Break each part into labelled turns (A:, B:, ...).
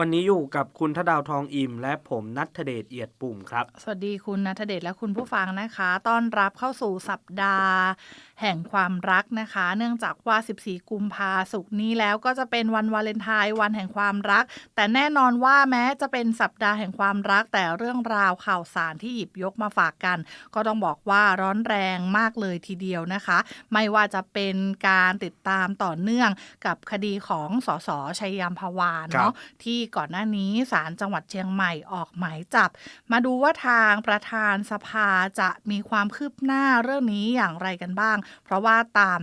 A: วันนี้อยู่กับคุณทดาวทองอิมและผมนัทเดชเอียดปุ่มครับ
B: สวัสดีคุณนัทเดชและคุณผู้ฟังนะคะ ต้อนรับเข้าสู่สัปดาห์ แห่งความรักนะคะ เนื่องจากว่า 14 กุมภาสุกร์นี้แล้วก็จะเป็นวันวาเลนไทน์วันแห่งความรัก แต่แน่นอนว่าแม้จะเป็นสัปดาห์แห่งความรัก แต่เรื่องราวข่าวสารที่หยิบยกมาฝากกัน ก็ต้องบอกว่าร้อนแรงมากเลยทีเดียวนะคะ ไม่ว่าจะเป็นการติดตามต่อเนื่องกับคดีของสสชัยยามพวานเนาะที่ก่อนหน้านี้ศาลจังหวัดเชียงใหม่ออกหมายจับ มาดูว่าทางประธานสภาจะมีความคืบหน้าเรื่องนี้อย่างไรกันบ้าง เพราะว่าตาม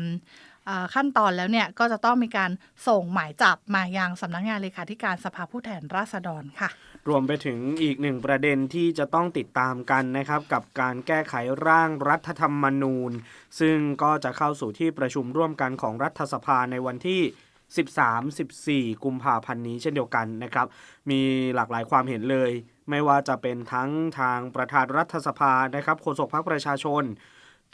B: ขั้นตอนแล้วเนี่ยก็จะต้องมีการส่งหมายจับมายังสำนักงานเลขาธิการสภาผู้แทนราษฎรค่ะ
A: รวมไปถึงอีกหนึ่งประเด็นที่จะต้องติดตามกันนะครับ กับการแก้ไขร่างรัฐธรรมนูญ ซึ่งก็จะเข้าสู่ที่ประชุมร่วมกันของรัฐสภาในวันที่ 13-14 กุมภาพันธ์นี้เช่นเดียวกันนะครับ มีหลากหลายความเห็นเลย ไม่ว่าจะเป็นทั้งทางประธานรัฐสภานะครับโฆษกพรรคประชาชน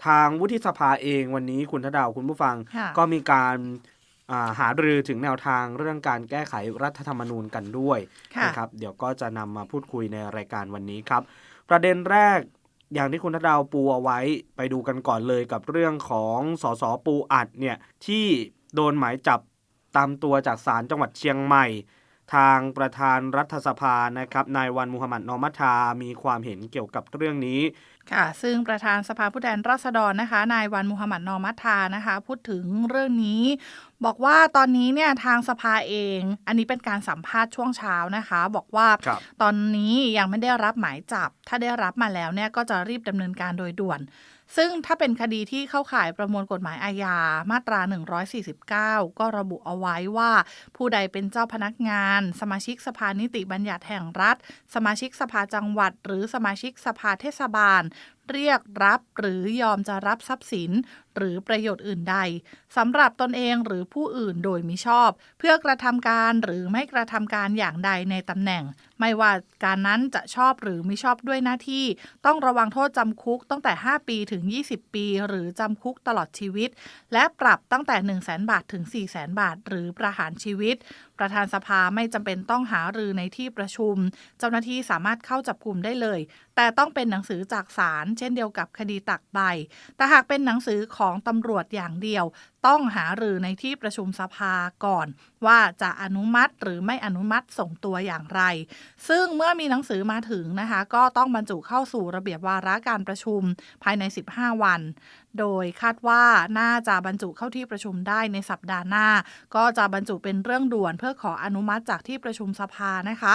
A: ทางวุฒิสภาเองวันนี้คุณทดาวคุณผู้ฟัง
B: ค่ะ
A: ก็มีการอ่าหารือถึงแนวทางเรื่องการแก้ไขรัฐธรรมนูญกันด้วย
B: ค่ะ
A: นะครับ เดี๋ยวก็จะนำมาพูดคุยในรายการวันนี้ครับ ประเด็นแรกอย่างที่คุณทดาวปูเอาไว้ไปดูกันก่อนเลยกับเรื่องของสสปูอัดเนี่ยที่โดนหมายจับ ตามตัวจากศาลจังหวัดเชียงใหม่ ทางประธานรัฐสภานะครับนายวันมุฮัมหมัดนอมัทามีความเห็นเกี่ยวกับเรื่องนี้
B: ค่ะ ซึ่งประธานสภาผู้แทนราษฎรนะคะ นายวันมุฮัมหมัดนอมัทธานะคะ พูดถึงเรื่องนี้บอกว่าตอนนี้เนี่ยทางสภาเอง อันนี้เป็นการสัมภาษณ์ช่วงเช้านะคะ บอกว่า
A: ครับ
B: ตอนนี้ยังไม่ได้รับหมายจับ ถ้าได้รับมาแล้วเนี่ยก็จะรีบดำเนินการโดยด่วน ซึ่งถ้าเป็นคดีที่เข้าข่ายประมวลกฎหมายอาญามาตรา 149 ก็ระบุเอาไว้ว่า ผู้ใดเป็นเจ้าพนักงาน สมาชิกสภานิติบัญญัติแห่งรัฐ สมาชิกสภาจังหวัด หรือสมาชิกสภาเทศบาล เรียกรับหรือยอมจะรับทรัพย์สิน หรือประโยชน์อื่นใดสำหรับตนเองหรือผู้อื่นโดยมิชอบ เพื่อกระทำการหรือไม่กระทำการอย่างใดในตำแหน่ง ไม่ว่าการนั้นจะชอบหรือม่ชอบด้วยหน้าที่ ต้องระวังโทษจำคุกตั้งแต่ 5 ปีถึง 20 ปี หรือจำคุกตลอดชีวิต และปรับตั้งแต่ 1 0 0 0 0แบาทถึง 4 0 0 0 0 0 บาท หรือประหารชีวิต ประธานสภาไม่จำเป็นต้องหารือในที่ประชุม เจ้าหน้าที่สามารถเข้าจับกลุ่มได้เลย แต่ต้องเป็นหนังสือจากศาลเช่นเดียวกับคดีตักใบแต่หากเป็นหนังสือของตำรวจอย่างเดียว ต้องหารือในที่ประชุมสภาก่อน ว่าจะอนุมัติหรือไม่อนุมัติส่งตัวอย่างไร ซึ่งเมื่อมีหนังสือมาถึงนะคะ ก็ต้องบรรจุเข้าสู่ระเบียบวาระการประชุมภายใน 15 วัน โดยคาดว่าน่าจะบรรจุเข้าที่ประชุมได้ในสัปดาห์หน้า ก็จะบรรจุเป็นเรื่องด่วนเพื่อขออนุมัติจากที่ประชุมสภานะคะ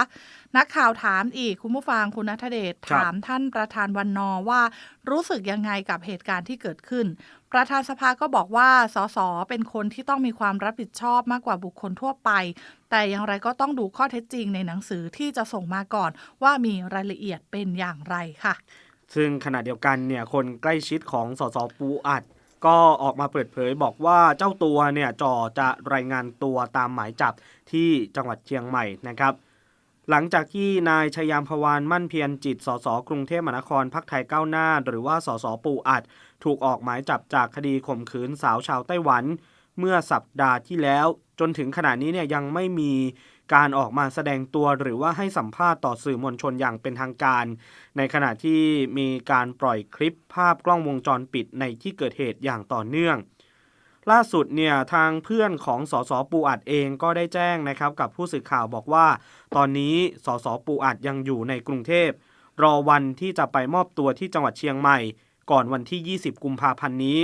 B: นักข่าวถามอีกคุณผู้ฟังคุณนัทเดช
A: ครับ
B: ถามท่านประธานวันนอว่ารู้สึกยังไงกับเหตุการณ์ที่เกิดขึ้น ประธานสภาก็บอกว่าสสเป็นคนที่ต้องมีความรับผิดชอบมากกว่าบุคคลทั่วไป แต่อย่างไรก็ต้องดูข้อเท็จจริงในหนังสือที่จะส่งมาก่อน ว่ามีรายละเอียดเป็นอย่างไรค่ะ
A: ซึ่งขณะเดียวกันเนี่ยคนใกล้ชิดของสสปูอัด ก็ออกมาเปิดเผยบอกว่าเจ้าตัวเนี่ยจ่อจะรายงานตัวตามหมายจับที่จังหวัดเชียงใหม่นะครับ หลังจากที่นายชยามพวานมั่นเพียรจิตสสกรุงเทพมหานครพักไทยก้าวหน้า หรือว่าสสปูอัด ถูกออกหมายจับจากคดีข่มขืนสาวชาวไต้หวัน เมื่อสัปดาห์ที่แล้ว จนถึงขณะนี้เนี่ยยังไม่มี การออกมาแสดงตัวหรือว่าให้สัมภาษณ์ต่อสื่อมวลชนอย่างเป็นทางการ ในขณะที่มีการปล่อยคลิปภาพกล้องวงจรปิดในที่เกิดเหตุอย่างต่อเนื่อง ล่าสุดเนี่ยทางเพื่อนของสสปูอัดเองก็ได้แจ้งนะครับกับผู้สื่อข่าวบอกว่า ตอนนี้สสปูอัดยังอยู่ในกรุงเทพรอวันที่จะไปมอบตัวที่จังหวัดเชียงใหม่ ก่อนวันที่ 20 กุมภาพันธ์นี้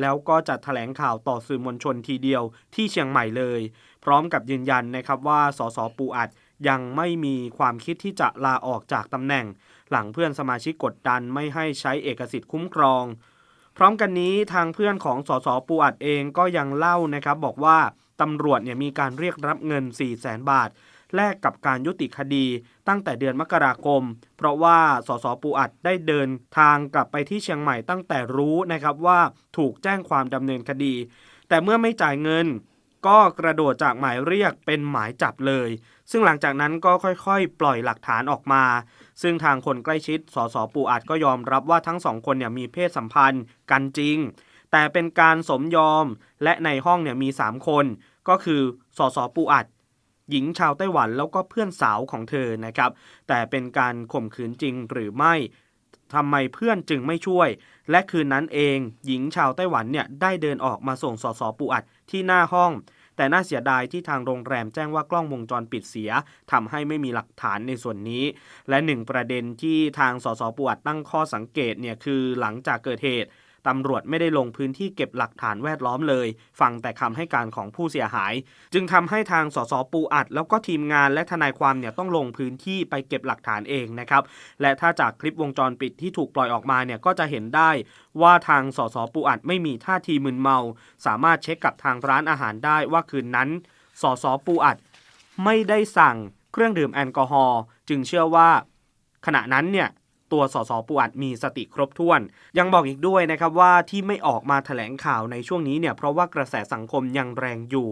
A: แล้วก็จะแถลงข่าวต่อสื่อมวลชนทีเดียวที่เชียงใหม่เลย พร้อมกับยืนยันนะครับว่าสสปูอัดยังไม่มีความคิดที่จะลาออกจากตำแหน่ง หลังเพื่อนสมาชิกกดดันไม่ให้ใช้เอกสิทธิ์คุ้มครอง พร้อมกันนี้ทางเพื่อนของสสปูอัดเองก็ยังเล่านะครับบอกว่าตำรวจเนี่ยมีการเรียกรับเงิน 4 0 0แสนบาท แลกกับการยุติคดีตั้งแต่เดือนมกราคม เพราะว่าสสปูอัดได้เดินทางกลับไปที่เชียงใหม่ตั้งแต่รู้นะครับว่าถูกแจ้งความดำเนินคดี แต่เมื่อไม่จ่ายเงิน ก็กระโดดจากหมายเรียกเป็นหมายจับเลย ซึ่งหลังจากนั้นก็ค่อยๆ ปล่อยหลักฐานออกมา ซึ่งทางคนใกล้ชิด สสปูอัดก็ยอมรับว่าทั้งสองคนเนี่ยมีเพศสัมพันธ์กันจริง แต่เป็นการสมยอมและในห้องเนี่ยมี 3 คน ก็คือสสปูอัด หญิงชาวไต้หวันแล้วก็เพื่อนสาวของเธอนะครับ แต่เป็นการข่มขืนจริงหรือไม่ทำไมเพื่อนจึงไม่ช่วย และคืนนั้นเองหญิงชาวไต้หวันเนี่ยได้เดินออกมาส่งสสปูอัดที่หน้าห้อง แต่น่าเสียดายที่ทางโรงแรมแจ้งว่ากล้องวงจรปิดเสียทำให้ไม่มีหลักฐานในส่วนนี้ และหนึ่งประเด็นที่ทางสสปูอัดตั้งข้อสังเกตเนี่ยคือหลังจากเกิดเหตุ ตำรวจไม่ได้ลงพื้นที่เก็บหลักฐานแวดล้อมเลย ฟังแต่คำให้การของผู้เสียหาย จึงทำให้ทางสสปูอัด แล้วก็ทีมงานและทนายความเนี่ยต้องลงพื้นที่ไปเก็บหลักฐานเองนะครับและถ้าจากคลิปวงจรปิดที่ถูกปล่อยออกมาเนี่ยก็จะเห็นได้ว่าทางสสปูอัดไม่มีท่าทีมึนเมา สามารถเช็คกับทางร้านอาหารได้ว่าคืนนั้นสสปูอัด ไม่ได้สั่งเครื่องดื่มแอลกอฮอล์จึงเชื่อว่า ขณะนั้นเนี่ย ตัวสสปูอัดมีสติครบถ้วน ยังบอกอีกด้วยนะครับว่าที่ไม่ออกมาแถลงข่าวในช่วงนี้เนี่ยเพราะว่ากระแสสังคมยังแรงอยู่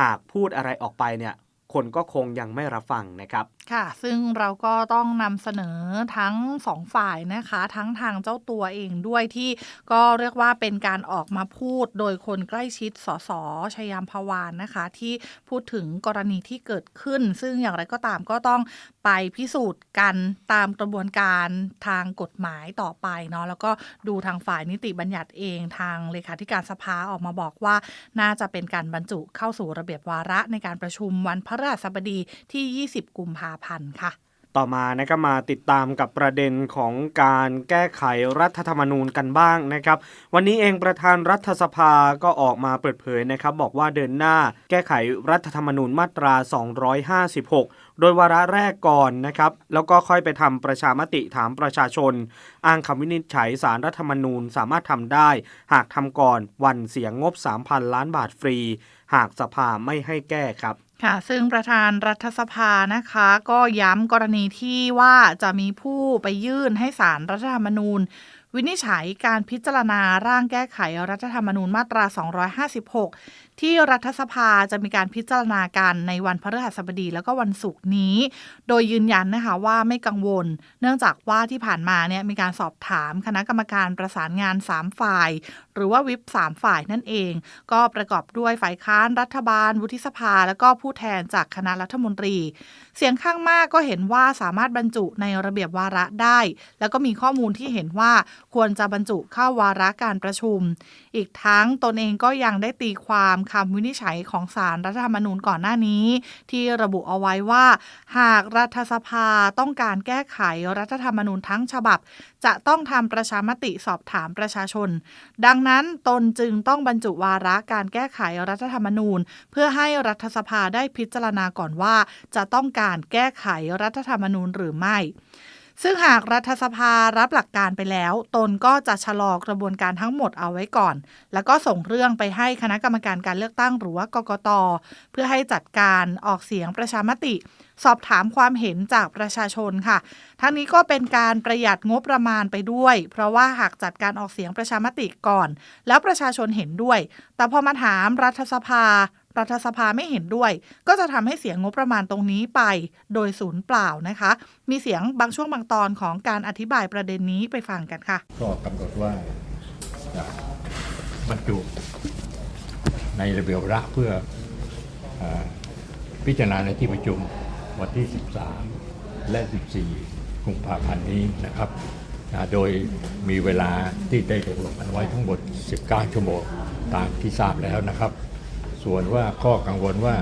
A: หากพูดอะไรออกไปเนี่ย คนก็คงยังไม่รับฟังนะครับ
B: ค่ะ ซึ่งเราก็ต้องนำเสนอทั้งสองฝ่ายนะคะ ทั้งทางเจ้าตัวเองด้วยที่ก็เรียกว่าเป็นการออกมาพูดโดยคนใกล้ชิดสสชยามพวานนะคะ ที่พูดถึงกรณีที่เกิดขึ้น ซึ่งอย่างไรก็ตามก็ต้องไปพิสูจน์กันตามกระบวนการทางกฎหมายต่อไปเนาะแล้วก็ดูทางฝ่ายนิติบัญญัติเองทางเลขาธิการสภาออกมาบอกว่า น่าจะเป็นการบรรจุเข้าสู่ระเบียบวาระในการประชุมวันพฤหัสบดีที่ 20 กุมภาพันธ์ค่ะ
A: ต่อมานะครับมาติดตามกับประเด็นของการแก้ไขรัฐธรรมนูญกันบ้างนะครับ วันนี้เองประธานรัฐสภาก็ออกมาเปิดเผยนะครับ บอกว่าเดินหน้าแก้ไขรัฐธรรมนูญมาตรา 256โดยวาระแรกก่อนนะครับ แล้วก็ค่อยไปทำประชามติถามประชาชน อ้างคำวินิจฉัยสารรัฐธรรมนูญสามารถทำได้ หากทำก่อนวันเสียงงบ 3,000 ล้านบาทฟรี หากสภาไม่ให้แก้ครับ
B: ค่ะ ซึ่งประธานรัฐสภานะคะ ก็ย้ำกรณีที่ว่าจะมีผู้ไปยื่นให้สารรัฐธรรมนูญ วินิจฉัยการพิจารณาร่างแก้ไขรัฐธรรมนูญมาตรา 256 ที่รัฐสภาจะมีการพิจารณาการในวันพฤหัสบดีแล้วก็วันศุกร์นี้ โดยยืนยันนะคะว่าไม่กังวล เนื่องจากว่าที่ผ่านมาเนี่ยมีการสอบถามคณะกรรมการประสานงาน 3 ฝ่าย หรือว่าวิป3ฝ่ายนั่นเอง ก็ประกอบด้วยฝ่ายค้านรัฐบาล วุฒิสภา แล้วก็ผู้แทนจากคณะรัฐมนตรี เสียงข้างมากก็เห็นว่าสามารถบรรจุในระเบียบวาระได้ แล้วก็มีข้อมูลที่เห็นว่าควรจะบรรจุเข้าวาระการประชุม อีกทั้งตนเองก็ยังได้ตีความคำวินิจฉัยของสารรัฐธรรมนูญก่อนหน้านี้ ที่ระบุเอาไว้ว่า หากรัฐสภาต้องการแก้ไขรัฐธรรมนูญทั้งฉบับ จะต้องทำประชามติสอบถามประชาชน ดังนั้นตนจึงต้องบรรจุวาระการแก้ไขรัฐธรรมนูญ เพื่อให้รัฐสภาได้พิจารณาก่อนว่า จะต้องการแก้ไขรัฐธรรมนูญหรือไม่ ซึ่งหากรัฐสภารับหลักการไปแล้ว ตนก็จะชะลอกระบวนการทั้งหมดเอาไว้ก่อน แล้วก็ส่งเรื่องไปให้คณะกรรมการการเลือกตั้งหรือว่ากกต เพื่อให้จัดการออกเสียงประชามติ สอบถามความเห็นจากประชาชนค่ะ ทั้งนี้ก็เป็นการประหยัดงบประมาณไปด้วย เพราะว่าหากจัดการออกเสียงประชามติก่อน แล้วประชาชนเห็นด้วย แต่พอมาถามรัฐสภา รัฐสภาไม่เห็นด้วย ก็จะทำให้เสียงงบประมาณตรงนี้ไป โดยศูนย์เปล่านะคะ มีเสียงบางช่วงบางตอนของการอธิบายประเด็นนี้ไปฟังกันค่ะ
C: ก็กำหนดว่าบรรจุในระเบียบระเพื่ออพิจารณาในที่ประชุมวันที่ 13 และ 14 กุมภาพันธ์นี้นะครับ โดยมีเวลาที่ได้ตกลงกันไว้ทั้งหมด 19 ชั่วโมงตามที่ทราบแล้วนะครับ ส่วนว่าข้อกังวลว่า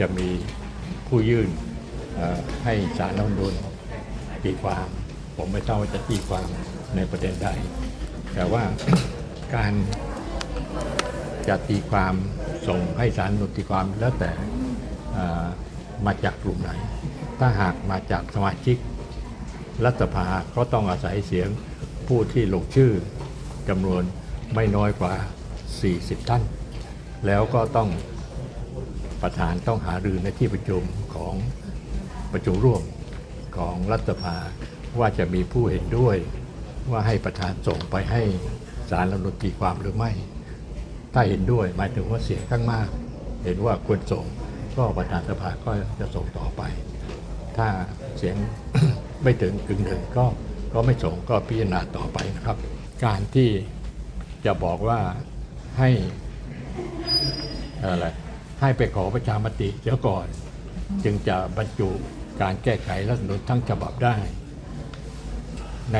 C: จะมีผู้ยื่นให้สารรัฐมนูญตีความ ผมไม่ทราบว่าจะตีความในประเด็นใด แต่ว่าการจะตีความส่งให้สารนูญตีความแล้วแต่มาจากกลุ่มไหน ถ้าหากมาจากสมาชิกรัฐสภาก็ต้องอาศัยเสียงผู้ที่ลงชื่อจำนวนไม่น้อยกว่า 40 ท่าน แล้วก็ต้องประธานต้องหารือในที่ประชุมของประชุมร่วมของรัฐสภาว่าจะมีผู้เห็นด้วยว่าให้ประธานส่งไปให้สารรัฐธรรมนูญตีความหรือไม่ ถ้าเห็นด้วยหมายถึงว่าเสียงข้างมาก เห็นว่าควรส่งก็ประธานสภาก็จะส่งต่อไป ถ้าเสียงไม่ถึงกึ่งหนึ่งก็ก็ไม่ส่งก็พิจารณาต่อไปนะครับ การที่จะบอกว่าให้ อะไรให้ไปขอประชามติเสียก่อน จึงจะบรรจุการแก้ไขรัฐธรรมนูญทั้งฉบับได้ ใน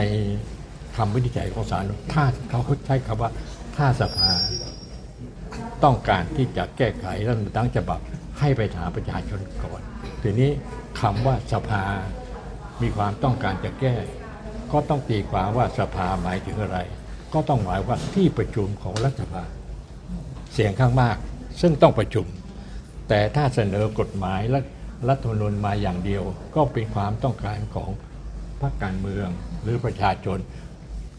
C: คำวินิจฉัยของศาลถ้าเขาใช้คำว่าถ้าสภา ต้องการที่จะแก้ไขรัฐธรรมนูญทั้งฉบับ ให้ไปถามประชาชนก่อน ทีนี้คำว่าสภามีความต้องการจะแก้ ก็ต้องตีความว่าสภาหมายถึงอะไร ก็ต้องหมายว่าที่ประชุมของรัฐสภา เสียงข้างมาก ซึ่งต้องประชุม แต่ถ้าเสนอกฎหมายและรัฐธรรมนูญมาอย่างเดียว ก็เป็นความต้องการของพรรคการเมืองหรือประชาชน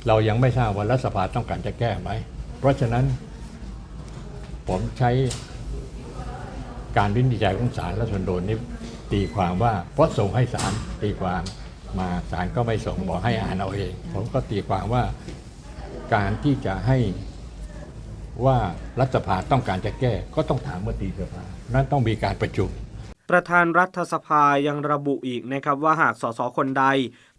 C: เรายังไม่ทราบว่ารัฐสภาต้องการจะแก้ไหม เพราะฉะนั้นผมใช้การวินิจฉัยของศาลรัฐธรรมนูญนี้ตีความว่าเพราะส่งให้ศาลตีความมาศาลก็ไม่ส่งบอกให้อ่านเอาเอง ผมก็ตีความว่าการที่จะให้ ว่ารัฐสภาต้องการจะแก้ก็ต้องถามมติสภา นั้นต้องมีการประชุม
A: ประธานรัฐสภายังระบุอีกนะครับว่าหากสสคนใด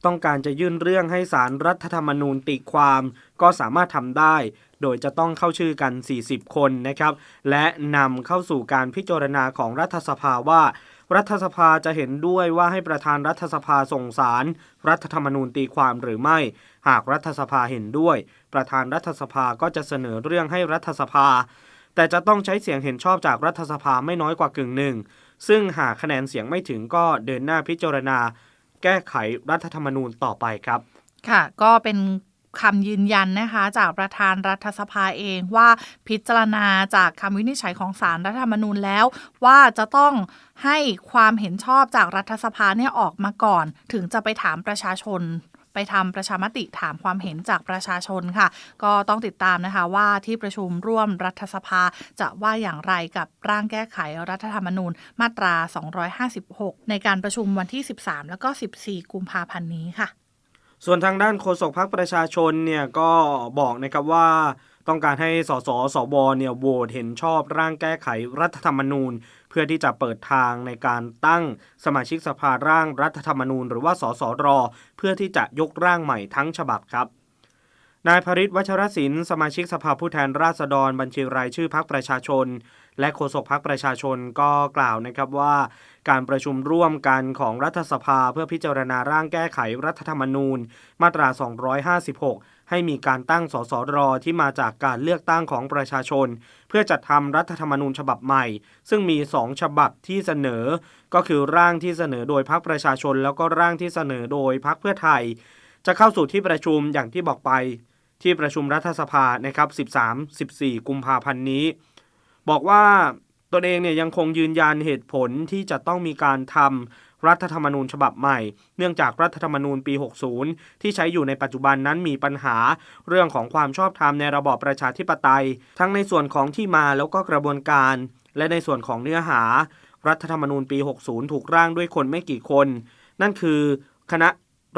A: ต้องการจะยื่นเรื่องให้สารรัฐธรรมนูญตีความ ก็สามารถทำได้ โดยจะต้องเข้าชื่อกัน 40 คนนะครับ และนำเข้าสู่การพิจารณาของรัฐสภาว่า รัฐสภาจะเห็นด้วยว่าให้ประธานรัฐสภาส่งสาร รัฐธรรมนูญตีความหรือไม่ หากรัฐสภาเห็นด้วย ประธานรัฐสภาก็จะเสนอเรื่องให้รัฐสภา แต่จะต้องใช้เสียงเห็นชอบจากรัฐสภาไม่น้อยกว่ากึ่งหนึ่ง ซึ่งหากคะแนนเสียงไม่ถึงก็เดินหน้าพิจารณา แก้ไขรัฐธรรมนูญต่อไปครับ
B: ค่ะ ก็เป็นคำยืนยันนะคะจากประธานรัฐสภาเองว่าพิจารณาจากคำวินิจฉัยของศาลรัฐธรรมนูญแล้ว ว่าจะต้อง ให้ความเห็นชอบจากรัฐสภาเนี่ยออกมาก่อน ถึงจะไปถามประชาชนไปทำประชามติถามความเห็นจากประชาชนค่ะ ก็ต้องติดตามนะคะว่าที่ประชุมร่วมรัฐสภาจะว่าอย่างไรกับร่างแก้ไขรัฐธรรมนูญมาตรา 256 ในการประชุมวันที่ 13 แล้วก็ 14 กุมภาพันธ์นี้ค่ะ
A: ส่วนทางด้านโฆษกพรรคประชาชนเนี่ยก็บอกนะครับว่าต้องการให้สสสวเนี่ยโหวตเห็นชอบร่างแก้ไขรัฐธรรมนูญ พื่อที่จะเปิดทางในการตั้งสมาชิกสภาร่างรัฐธรรมนูญ หรือว่า สสร เพื่อที่จะยกร่างใหม่ทั้งฉบับครับนายพริตวัชรศิลป์สมาชิกสภาผู้แทนราษฎรบัญชีรายชื่อพรรคประชาชน และโฆษกพรรคประชาชนก็กล่าวนะครับว่า การประชุมร่วมกันของรัฐสภาเพื่อพิจารณาร่างแก้ไขรัฐธรรมนูญ มาตรา 256 ให้มีการตั้งสสรที่มาจากการเลือกตั้งของประชาชน เพื่อจัดทำรัฐธรรมนูญฉบับใหม่ ซึ่งมี 2 ฉบับที่เสนอ ก็คือร่างที่เสนอโดยพรรคประชาชน แล้วก็ร่างที่เสนอโดยพรรคเพื่อไทย จะเข้าสู่ที่ประชุมอย่างที่บอกไป ที่ประชุมรัฐสภานะครับ 13-14 กุมภาพันธ์นี้ บอกว่า ตนเองเนี่ยยังคงยืนยันเหตุผลที่จะต้องมีการทำรัฐธรรมนูญฉบับใหม่ เนื่องจากรัฐธรรมนูญปี 60 ที่ใช้อยู่ในปัจจุบันนั้นมีปัญหา เรื่องของความชอบธรรมในระบอบประชาธิปไตย ทั้งในส่วนของที่มาแล้วก็กระบวนการ และในส่วนของเนื้อหา รัฐธรรมนูญปี 60 ถูกร่างด้วยคนไม่กี่คน นั่นคือคณะ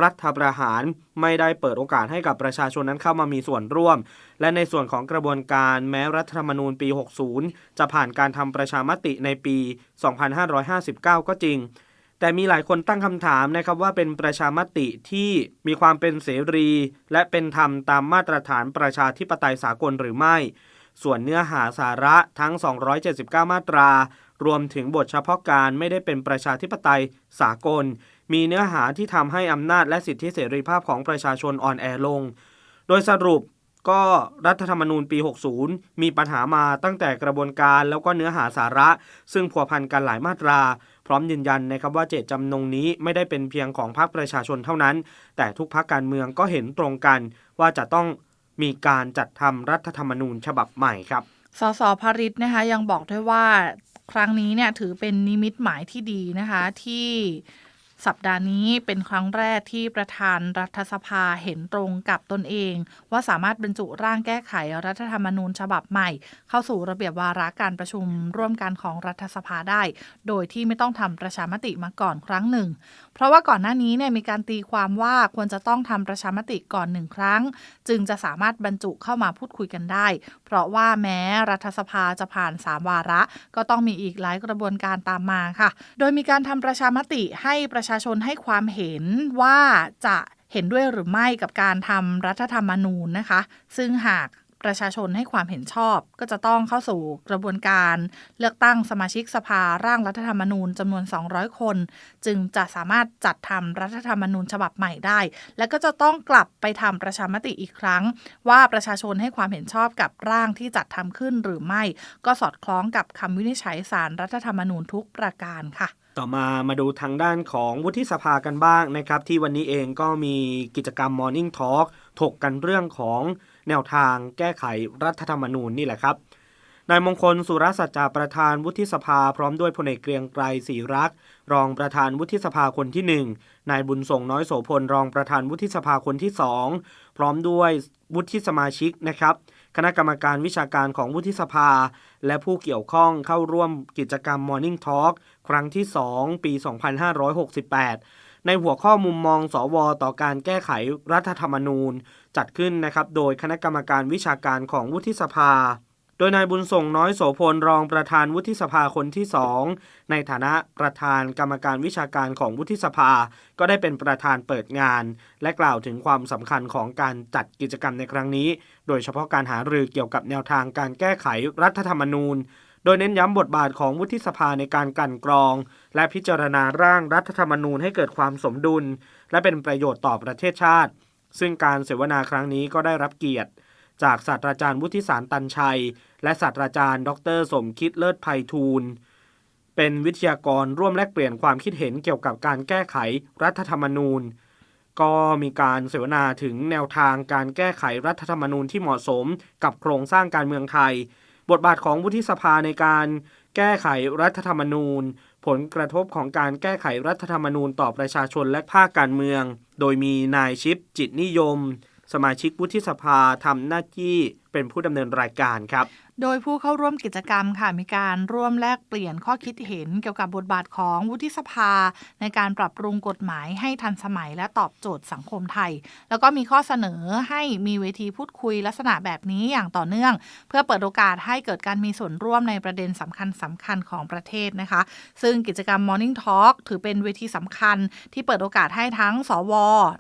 A: รัฐประหาร ไม่ได้เปิดโอกาสให้กับประชาชนนั้นเข้ามามีส่วนร่วม และในส่วนของกระบวนการแม้รัฐธรรมนูญปี 60 จะผ่านการทำประชามติในปี 2559 ก็จริง แต่มีหลายคนตั้งคำถามนะครับว่าเป็นประชามติที่มีความเป็นเสรี และเป็นธรรมตามมาตรฐานประชาธิปไตยสากลหรือไม่ ส่วนเนื้อหาสาระทั้ง 279 มาตรารวมถึงบทเฉพาะการไม่ได้เป็นประชาธิปไตยสากล มีเนื้อหาที่ทำให้อำนาจและสิทธิเสรีภาพของประชาชนอ่อนแอลง โดยสรุปก็รัฐธรรมนูญปี 60 มีปัญหามาตั้งแต่กระบวนการแล้วก็เนื้อหาสาระ ซึ่งพัวพันกันหลายมาตรา พร้อมยืนยันนะครับว่าเจตจำนงนี้ไม่ได้เป็นเพียงของพรรคประชาชนเท่านั้น แต่ทุกพรรคการเมืองก็เห็นตรงกันว่าจะต้องมีการจัดทำรัฐธรรมนูญฉบับใหม่ครับ
B: สสพาริตนะคะยังบอกด้วยว่าครั้งนี้เนี่ยถือเป็นนิมิตหมายที่ดีนะคะที่ สัปดาห์นี้เป็นครั้งแรกที่ประธานรัฐสภาเห็นตรงกับตนเอง ว่าสามารถบรรจุร่างแก้ไขรัฐธรรมนูญฉบับใหม่ เข้าสู่ระเบียบวาระการประชุมร่วมกันของรัฐสภาได้ โดยที่ไม่ต้องทำประชามติมาก่อนครั้งหนึ่ง เพราะว่าก่อนหน้านี้เนี่ยมีการตีความว่าควรจะต้องทำประชามติก่อนหนึ่งครั้ง จึงจะสามารถบรรจุเข้ามาพูดคุยกันได้ เพราะว่าแม้รัฐสภาจะผ่านสามวาระ ก็ต้องมีอีกหลายกระบวนการตามมาค่ะ โดยมีการทำประชามติให้ประชาชนให้ความเห็นว่าจะเห็นด้วยหรือไม่กับการทำรัฐธรรมนูญนะคะ ซึ่งหากประชาชนให้ความเห็นชอบ ก็จะต้องเข้าสู่กระบวนการเลือกตั้งสมาชิกสภาร่างรัฐธรรมนูญจำนวน 200 คน จึงจะสามารถจัดทำรัฐธรรมนูญฉบับใหม่ได้ และก็จะต้องกลับไปทำประชามติอีกครั้ง ว่าประชาชนให้ความเห็นชอบกับร่างที่จัดทำขึ้นหรือไม่ ก็สอดคล้องกับคำวินิจฉัยสารรัฐธรรมนูญทุกประการค่ะ
A: ต่อมามาดูทางด้านของวุฒิสภากันบ้างนะครับ ที่วันนี้เองก็มีกิจกรรม Morning Talk ถกกันเรื่องของแนวทางแก้ไขรัฐธรรมนูญนี่แหละครับนายมงคลสุรสัจจาประธานวุฒิสภาพร้อมด้วยพลเอกเกรียงไกรศรีรักษ์รองประธานวุฒิสภาคนที่หนึ่งนายบุญส่งน้อยโสพลรองประธานวุฒิสภาคนที่สองพร้อมด้วยวุฒิสมาชิกนะครับ คณะกรรมการวิชาการของวุฒิสภา และผู้เกี่ยวข้องเข้าร่วมกิจกรรม Morning Talk ครั้งที่ 2 ปี 2568 ในหัวข้อมุมมองสวต่อการแก้ไขรัฐธรรมนูญ จัดขึ้นนะครับโดยคณะกรรมการวิชาการของวุฒิสภา โดยนายบุญส่งน้อยโสพลรองประธานวุฒิสภาคนที่สองในฐานะประธานกรรมการวิชาการของวุฒิสภา ก็ได้เป็นประธานเปิดงาน และกล่าวถึงความสำคัญของการจัดกิจกรรมในครั้งนี้ โดยเฉพาะการหารือเกี่ยวกับแนวทางการแก้ไขรัฐธรรมนูญโดยเน้นย้ำบทบาทของวุฒิสภาในการกันกรอง และพิจารณาร่างรัฐธรรมนูญให้เกิดความสมดุล และเป็นประโยชน์ต่อประเทศชาติ ซึ่งการเสวนาครั้งนี้ก็ได้รับเกียรติ จากศาสตราจารย์วุฒิสารตันชัย และศาสตราจารย์ ดร สมคิดเลิศไพฑูรย์เป็นวิทยากรร่วมแลกเปลี่ยนความคิดเห็นเกี่ยวกับการแก้ไขรัฐธรรมนูญ ก็มีการเสวนาถึงแนวทางการแก้ไขรัฐธรรมนูญที่เหมาะสมกับโครงสร้างการเมืองไทย บทบาทของวุฒิสภาในการแก้ไขรัฐธรรมนูญ ผลกระทบของการแก้ไขรัฐธรรมนูญต่อประชาชนและภาคการเมือง โดยมีนายชิปจิตนิยม สมาชิกวุฒิสภาทำหน้าที่เป็นผู้ดำเนินรายการครับ
B: โดยผู้เข้าร่วมกิจกรรมค่ะมีการร่วมแลกเปลี่ยนข้อคิดเห็นเกี่ยวกับบทบาทของวุฒิสภา ในการปรับปรุงกฎหมายให้ทันสมัยและตอบโจทย์สังคมไทย แล้วก็มีข้อเสนอให้มีเวทีพูดคุยลักษณะแบบนี้อย่างต่อเนื่อง เพื่อเปิดโอกาสให้เกิดการมีส่วนร่วมในประเด็นสำคัญสำคัญของประเทศนะคะ ซึ่งกิจกรรม Morning Talk ถือเป็นเวทีสำคัญ ที่เปิดโอกาสให้ทั้ง สว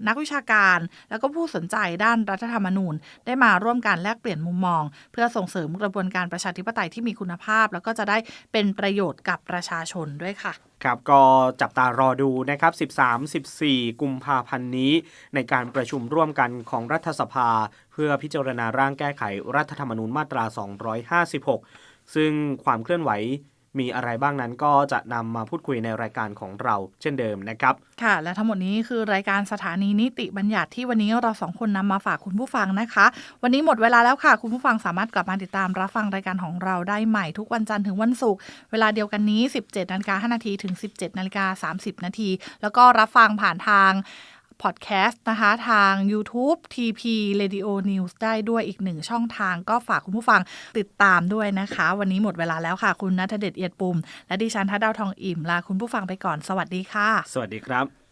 B: นักวิชาการ แล้วก็ผู้สนใจด้านรัฐธรรมนูญ ได้มาร่วมกันแลกเปลี่ยนมุมมอง เพื่อส่งเสริมกระบวนนการประชาธิปไตยที่มีคุณภาพ แล้วก็จะได้เป็นประโยชน์กับประชาชนด้วยค่ะ
A: ครับก็จับตารอดูนะครับ 13-14 กุมภาพันธ์นี้ ในการประชุมร่วมกันของรัฐสภา เพื่อพิจารณาร่างแก้ไขรัฐธรรมนูญมาตรา 256 ซึ่งความเคลื่อนไหว มีอะไรบ้างนั้นก็จะนำมาพูดคุยในรายการของเราเช่นเดิมนะครับ
B: ค่ะ และทั้งหมดนี้คือรายการสถานีนิติบัญญัติที่วันนี้เราสองคนนำมาฝากคุณผู้ฟังนะคะ วันนี้หมดเวลาแล้วค่ะ คุณผู้ฟังสามารถกลับมาติดตามรับฟังรายการของเราได้ใหม่ทุกวันจันทร์ถึงวันศุกร์เวลาเดียวกันนี้ 17นาฬิกา5นาทีถึง 17นาฬิกา30นาทีแล้วก็รับฟังผ่านทาง พอดแคสต์นะคะ ทาง YouTube TP Radio News ได้ด้วยอีกหนึ่งช่องทางก็ฝากคุณผู้ฟังติดตามด้วยนะคะ วันนี้หมดเวลาแล้วค่ะ คุณนัทเดชเอียดปุ่ม และดิฉันทัดดาวทองอิ่มลาคุณผู้ฟังไปก่อนสวัสดีค่ะ
A: สวัสดีครับ